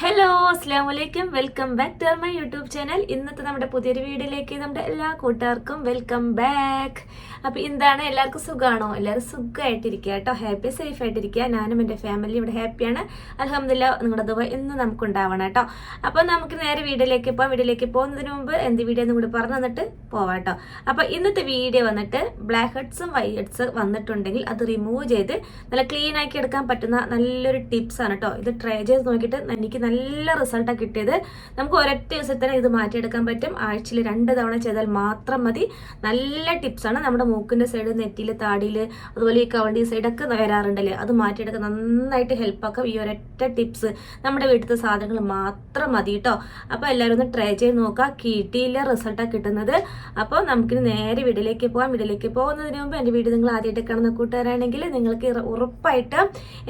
Hello അസ്സാം വലൈക്കും welcome back to my YouTube channel ഇന്നത്തെ നമ്മുടെ പുതിയൊരു വീഡിയോയിലേക്ക് നമ്മുടെ എല്ലാ കൂട്ടുകാർക്കും വെൽക്കം ബാക്ക് അപ്പോൾ എന്താണ് എല്ലാവർക്കും സുഖമാണോ എല്ലാവരും സുഖമായിട്ടിരിക്കുക കേട്ടോ. ഹാപ്പി സേഫ് ആയിട്ടിരിക്കുക. ഞാനും എന്റെ ഫാമിലി ഇവിടെ ഹാപ്പിയാണ് അലഹമില്ല നിങ്ങളുടെ ദുബ ഇന്ന് നമുക്ക് ഉണ്ടാവണം കേട്ടോ. അപ്പോൾ നമുക്ക് നേരെ വീഡിയോയിലേക്ക് പോകാം വീഡിയോയിലേക്ക് പോകുന്നതിന് മുമ്പ് എന്ത് വീഡിയോ എന്നും കൂടി പറഞ്ഞു തന്നിട്ട് പോവാം കേട്ടോ. അപ്പോൾ ഇന്നത്തെ വീഡിയോ വന്നിട്ട് ബ്ലാക്ക് ഹെഡ്സും വൈറ്റ് ഹെഡ്സ് വന്നിട്ടുണ്ടെങ്കിൽ അത് റിമൂവ് ചെയ്ത് നല്ല ക്ലീൻ ആക്കി എടുക്കാൻ പറ്റുന്ന നല്ലൊരു ടിപ്സാണ് കേട്ടോ. ഇത് ട്രൈ ചെയ്ത് നോക്കിയിട്ട് എനിക്ക് നല്ല റിസൾട്ടാണ് കിട്ടിയത്. നമുക്ക് ഒരൊറ്റ ദിവസത്തിന് ഇത് മാറ്റിയെടുക്കാൻ പറ്റും. ആഴ്ചയിൽ രണ്ട് തവണ ചെയ്താൽ മാത്രം മതി. നല്ല ടിപ്സാണ് നമ്മുടെ മൂക്കിന്റെ സൈഡ് നെറ്റിയിൽ താടിയിൽ അതുപോലെ ഈ കവണ്ടി സൈഡൊക്കെ വരാറുണ്ടല്ലേ? അത് മാറ്റിയെടുക്കാൻ നന്നായിട്ട് ഹെൽപ്പാക്കും ഈ ഒരൊറ്റ ടിപ്സ് നമ്മുടെ വീട്ടിലത്തെ സാധനങ്ങൾ മാത്രം മതി കേട്ടോ അപ്പോൾ എല്ലാവരും ഒന്ന് ട്രൈ ചെയ്ത് നോക്കുക. കിട്ടിയില്ല റിസൾട്ടാണ് കിട്ടുന്നത്. അപ്പോൾ നമുക്കിനി നേരെ വീട്ടിലേക്ക് പോകാം. വീട്ടിലേക്ക് പോകുന്നതിന് മുമ്പ് എന്റെ വീട് നിങ്ങൾ ആദ്യമായിട്ട് കാണുന്ന കൂട്ടുകാരാണെങ്കിൽ നിങ്ങൾക്ക് ഉറപ്പായിട്ട്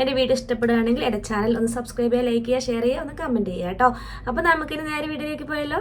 എന്റെ വീട് ഇഷ്ടപ്പെടുകയാണെങ്കിൽ എന്റെ ചാനൽ ഒന്ന് സബ്സ്ക്രൈബ് ചെയ്യുക ലൈക്ക് ചെയ്യുക ഷെയർ ചെയ്യുക. ഒന്ന് കമന്റ് ചെയ്യാം കേട്ടോ അപ്പോൾ നമുക്കിനി നേരെ വീഡിയോയിലേക്ക് പോയല്ലോ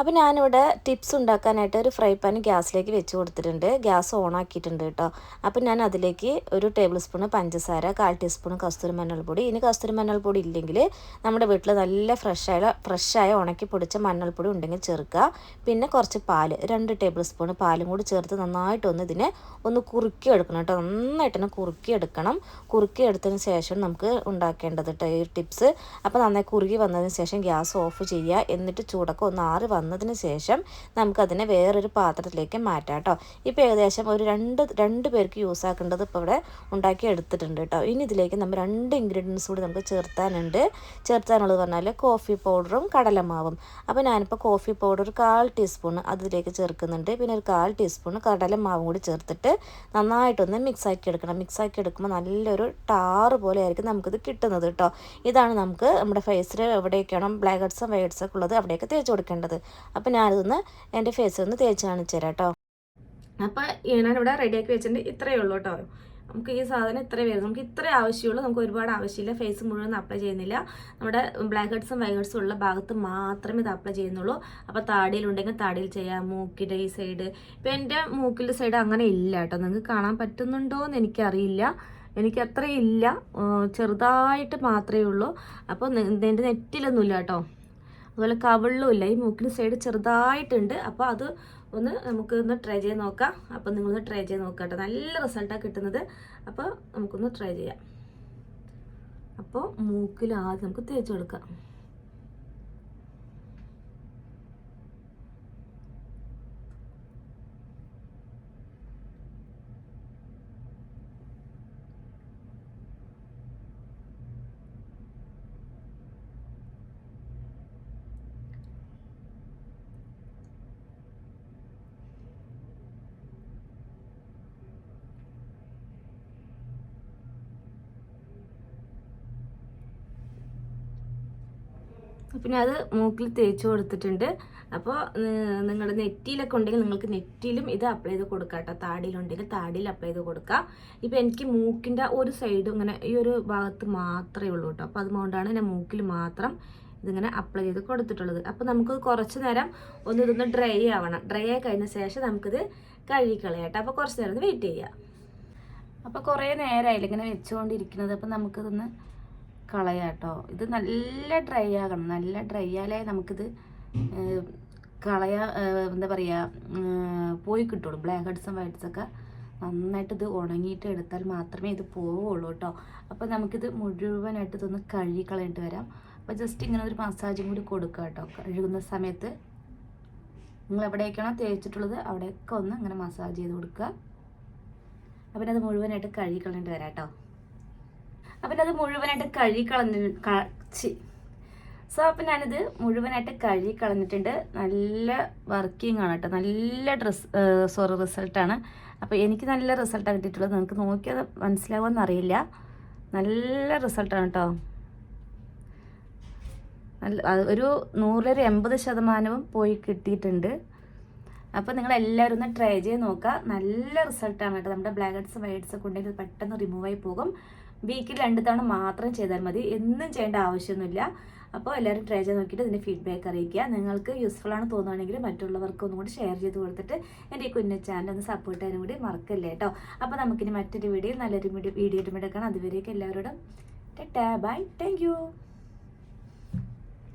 അപ്പോൾ ഞാനിവിടെ ടിപ്സ് ഉണ്ടാക്കാനായിട്ട് ഒരു ഫ്രൈ പാൻ ഗ്യാസിലേക്ക് വെച്ച് കൊടുത്തിട്ടുണ്ട്. ഗ്യാസ് ഓൺ ആക്കിയിട്ടുണ്ട് കേട്ടോ. അപ്പോൾ ഞാൻ അതിലേക്ക് ഒരു ടേബിൾ സ്പൂൺ പഞ്ചസാര കാൽ ടീസ്പൂൺ കസ്തൂരി മഞ്ഞൾപ്പൊടി ഇനി കസ്തൂരി മഞ്ഞൾപ്പൊടി ഇല്ലെങ്കിൽ നമ്മുടെ വീട്ടിൽ നല്ല ഫ്രഷായ ഫ്രഷായ ഉണക്കി പൊടിച്ച മഞ്ഞൾപ്പൊടി ഉണ്ടെങ്കിൽ ചേർക്കുക. പിന്നെ കുറച്ച് പാൽ രണ്ട് ടേബിൾ സ്പൂൺ പാലും കൂടി ചേർത്ത് നന്നായിട്ടൊന്ന് ഇതിനെ ഒന്ന് കുറുക്കി എടുക്കണം കേട്ടോ. നന്നായിട്ട് തന്നെ കുറുക്കി എടുക്കണം കുറുക്കി എടുത്തതിന് ശേഷം നമുക്ക് ഉണ്ടാക്കേണ്ടത് കേട്ടോ ഈ ടിപ്സ്. അപ്പോൾ നന്നായി കുറുകി വന്നതിന് ശേഷം ഗ്യാസ് ഓഫ് ചെയ്യുക. എന്നിട്ട് ചൂടൊക്കെ ഒന്ന് ആറി വന്നതിന് ശേഷം നമുക്കതിനെ വേറൊരു പാത്രത്തിലേക്ക് മാറ്റാം കേട്ടോ ഇപ്പോൾ ഏകദേശം ഒരു രണ്ട് രണ്ട് പേർക്ക് യൂസ് ആക്കേണ്ടത് ഇപ്പോൾ ഇവിടെ ഉണ്ടാക്കി എടുത്തിട്ടുണ്ട് കേട്ടോ ഇനി ഇതിലേക്ക് നമ്മൾ രണ്ട് ഇൻഗ്രീഡിയൻസ് കൂടി നമുക്ക് ചേർത്താനുണ്ട്. ചേർത്താനുള്ളത് പറഞ്ഞാൽ കോഫി പൗഡറും കടലമാവും. അപ്പോൾ ഞാനിപ്പോൾ കോഫി പൗഡർ കാൽ ടീസ്പൂൺ അതിലേക്ക് ചേർക്കുന്നുണ്ട്. പിന്നെ ഒരു കാൽ ടീസ്പൂൺ കടലമാവും കൂടി ചേർത്തിട്ട് നന്നായിട്ടൊന്ന് മിക്സ് ആക്കി എടുക്കണം. മിക്സ് ആക്കി എടുക്കുമ്പോൾ നല്ലൊരു ടാറ് പോലെ ആയിരിക്കും നമുക്കിത് കിട്ടുന്നത് കേട്ടോ ഇതാണ് നമുക്ക് നമ്മുടെ ഫേസിൽ എവിടെയൊക്കെയാണോ ബ്ലാക്ക് ഹെഡ്സും വൈറ്റ് ഹെഡ്സൊക്കെ ഉള്ളത് അവിടെയൊക്കെ തേച്ച് കൊടുക്കേണ്ടത്. അപ്പോൾ ഞാനിതൊന്ന് എന്റെ ഫേസ് ഒന്ന് തേച്ച് കാണിച്ചു തരാം കേട്ടോ അപ്പോൾ ഞാനിവിടെ റെഡിയാക്കി വെച്ചിട്ടുണ്ട് ഇത്രയേ ഉള്ളൂ കേട്ടോ നമുക്ക് ഈ സാധനം ഇത്രേ വരും നമുക്ക് ഇത്രേ ആവശ്യമുള്ളൂ. നമുക്ക് ഒരുപാട് ആവശ്യമില്ല. ഫേസ് മുഴുവൻ അപ്ലൈ ചെയ്യുന്നില്ല. നമ്മുടെ ബ്ലാക്ക് ഹെഡ്സും വൈറ്റ് ഹെഡ്സും ഉള്ള ഭാഗത്ത് മാത്രമേ ഇത് അപ്ലൈ ചെയ്യുന്നുള്ളൂ. അപ്പോൾ താടിയിലുണ്ടെങ്കിൽ താടിയിൽ ചെയ്യാം. മൂക്കിന്റെ ഈ സൈഡ് ഇപ്പം എന്റെ മൂക്കിന്റെ സൈഡ് അങ്ങനെ ഇല്ല കേട്ടോ നിങ്ങൾക്ക് കാണാൻ പറ്റുന്നുണ്ടോ എന്ന് എനിക്കറിയില്ല. എനിക്ക് ഇല്ല. ചെറുതായിട്ട് മാത്രമേ ഉള്ളൂ. അപ്പോൾ എന്റെ നെറ്റിലൊന്നുമില്ല കേട്ടോ അതുപോലെ കവിളിലും ഇല്ല. ഈ മൂക്കിന് സൈഡ് ചെറുതായിട്ടുണ്ട്. അപ്പോൾ അത് ഒന്ന് നമുക്ക് ഒന്ന് ട്രൈ ചെയ്ത് നോക്കാം. അപ്പോൾ നിങ്ങളൊന്ന് ട്രൈ ചെയ്ത് നോക്കാം കേട്ടോ. നല്ല റിസൾട്ടാണ് കിട്ടുന്നത്. അപ്പോൾ നമുക്കൊന്ന് ട്രൈ ചെയ്യാം. അപ്പോൾ മൂക്കിൽ ആദ്യം നമുക്ക് തേച്ച് കൊടുക്കാം. പിന്നെ അത് മൂക്കിൽ തേച്ച് കൊടുത്തിട്ടുണ്ട്. അപ്പോൾ നിങ്ങളുടെ നെറ്റിയിലൊക്കെ ഉണ്ടെങ്കിൽ നിങ്ങൾക്ക് നെറ്റിയിലും ഇത് അപ്ലൈ ചെയ്ത് കൊടുക്കാം കേട്ടോ. താടിയിലുണ്ടെങ്കിൽ താടിയിൽ അപ്ലൈ ചെയ്ത് കൊടുക്കാം. ഇപ്പോൾ എനിക്ക് മൂക്കിന്റെ ഒരു സൈഡ് ഇങ്ങനെ ഈ ഒരു ഭാഗത്ത് മാത്രമേ ഉള്ളൂ കേട്ടോ. അപ്പോൾ അതുകൊണ്ടാണ് ഞാൻ മൂക്കിൽ മാത്രം ഇതിങ്ങനെ അപ്ലൈ ചെയ്ത് കൊടുത്തിട്ടുള്ളത്. അപ്പോൾ നമുക്ക് കുറച്ച് നേരം ഒന്ന് ഇതൊന്ന് ഡ്രൈ ആവണം. ഡ്രൈ ആയി കഴിഞ്ഞ ശേഷം നമുക്കിത് കഴുകിക്കളയാം കേട്ടോ. അപ്പോൾ കുറച്ച് നേരം വെയിറ്റ് ചെയ്യാം. അപ്പോൾ കുറേ നേരമായില്ല ഇങ്ങനെ വെച്ചുകൊണ്ടിരിക്കുന്നത്. അപ്പോൾ നമുക്കിതൊന്ന് കളയാം കേട്ടോ ഇത് നല്ല ഡ്രൈ ആകണം. നല്ല ഡ്രൈ ആയാലേ നമുക്കിത് കളയാ എന്താ പറയുക പോയി കിട്ടുള്ളൂ. ബ്ലാക്ക് ഹെഡ്സും വൈറ്റ്സ് ഒക്കെ നന്നായിട്ട് ഇത് ഉണങ്ങിയിട്ട് എടുത്താൽ മാത്രമേ ഇത് പോവുള്ളൂ കേട്ടോ അപ്പോൾ നമുക്കിത് മുഴുവനായിട്ട് ഇതൊന്ന് കഴുകി വരാം. അപ്പോൾ ജസ്റ്റ് ഇങ്ങനെ ഒരു മസാജും കൂടി കൊടുക്കുക കേട്ടോ കഴുകുന്ന സമയത്ത് നിങ്ങൾ എവിടെയൊക്കെയാണോ തേച്ചിട്ടുള്ളത് അവിടെയൊക്കെ ഒന്ന് ഇങ്ങനെ മസാജ് ചെയ്ത് കൊടുക്കുക. അപ്പം അത് മുഴുവനായിട്ട് കഴുകി വരാം കേട്ടോ അപ്പം അത് മുഴുവനായിട്ട് കഴുകി കളഞ്ഞി കളച്ചി സോ അപ്പം ഞാനിത് മുഴുവനായിട്ട് കഴുകി കളഞ്ഞിട്ടുണ്ട് നല്ല വർക്കിംഗ് ആണ് കേട്ടോ. നല്ല ഡ്രസ് സോറി റിസൾട്ടാണ് അപ്പോൾ എനിക്ക് നല്ല റിസൾട്ടാണ് കിട്ടിയിട്ടുള്ളത്. നിങ്ങൾക്ക് നോക്കിയത് മനസ്സിലാവുമെന്ന് അറിയില്ല. നല്ല റിസൾട്ടാണ് കേട്ടോ. നല്ല ഒരു നൂറിലൊരു എൺപത് ശതമാനവും പോയി കിട്ടിയിട്ടുണ്ട്. അപ്പോൾ നിങ്ങൾ എല്ലാവരും ഒന്ന് ട്രൈ ചെയ്ത് നോക്കുക. നല്ല റിസൾട്ടാണ് കേട്ടോ. നമ്മുടെ ബ്ലാക്ക് ഹെഡ്സ് വൈറ്റ്സ് ഒക്കെ ഉണ്ടെങ്കിൽ പെട്ടെന്ന് റിമൂവ് ആയി പോകും. വീക്കിൽ രണ്ട് തവണ മാത്രം ചെയ്താൽ മതി. എന്നും ചെയ്യേണ്ട ആവശ്യമൊന്നുമില്ല. അപ്പോൾ എല്ലാവരും ട്രൈ ചെയ്ത് നോക്കിയിട്ട് ഇതിന്റെ ഫീഡ്ബാക്ക് അറിയിക്കുക. നിങ്ങൾക്ക് യൂസ്ഫുൾ ആണ് തോന്നുകയാണെങ്കിൽ മറ്റുള്ളവർക്ക് ഒന്നും കൂടി ഷെയർ ചെയ്ത് കൊടുത്തിട്ട് എന്റെ ഈ കുഞ്ഞു ചാനൽ ഒന്ന് സപ്പോർട്ട് ചെയ്യാനും കൂടി മറക്കല്ലേ കേട്ടോ അപ്പോൾ നമുക്കിനി മറ്റൊരു വീഡിയോ നല്ലൊരു വീഡിയോ വീഡിയോ ഇടുമ്പോൾ എടുക്കണം. അതുവരേക്കും എല്ലാവരോടും. ടാ ബൈ താങ്ക്